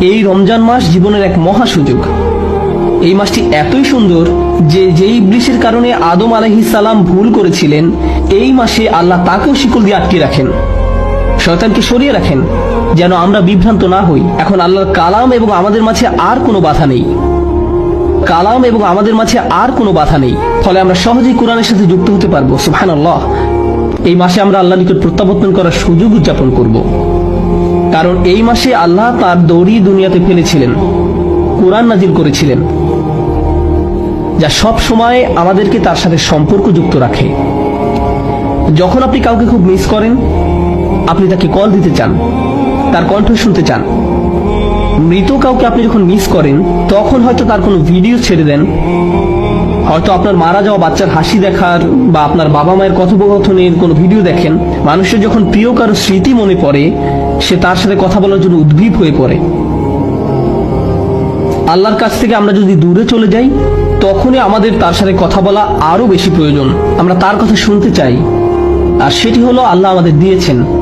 এই রমজান মাস জীবনের এক মহা সুযোগ। এই মাসটি এতই সুন্দর যে যেই ইবলিশের কারণে আদম সালাম ভুল করেছিলেন, এই মাসে আল্লাহ তাকেও শিকল দিয়ে আটকে রাখেন। শয়তানকে সরিয়ে রাখেন, যেন আমরা বিভ্রান্ত না হই। এখন আল্লাহর কালাম এবং আমাদের মাঝে আর কোনো বাধা নেই। কালাম এবং আমাদের মাঝে আর কোনো বাধা নেই। ফলে আমরা সহজেই কোরআনের সাথে যুক্ত হতে পারব। সুবহান এই মাসে আমরা আল্লাহ নিকট প্রত্যাবর্তন করার সুযোগ উদযাপন করব। কারণ এই মাসে আল্লাহ তার দড়ি দুনিয়াতে ফেলেছিলেন, কোরআন নাজিল করেছিলেন, যা সব সময় আমাদেরকে তার সাথে সম্পর্ক যুক্ত রাখে। যখন আপনি কাউকে খুব মিস করেন, আপনি তাকে কল দিতে চান, তার কণ্ঠ শুনতে চান, মৃত কাউকে আপনি যখন মিস করেন, তখন হয়তো তার কোনো ভিডিও ছেড়ে দেন হয়তো আপনার মারা যাওয়া বাচ্চার হাসি দেখার বা আপনার বাবা মায়ের কথোপকথনের কোনো ভিডিও দেখেন, মানুষের যখন প্রিয় কারও স্মৃতি মনে পড়ে, সে তার সাথে কথা বলার জন্য উদ্গ্রীব হয়ে পড়ে। আল্লাহর কাছ থেকে আমরা যদি দূরে চলে যাই, তখনই আমাদের তার সাথে কথা বলা আরও বেশি প্রয়োজন। আমরা তার কথা শুনতে চাই। আর সেটি হলো আল্লাহ আমাদের দিয়েছেন।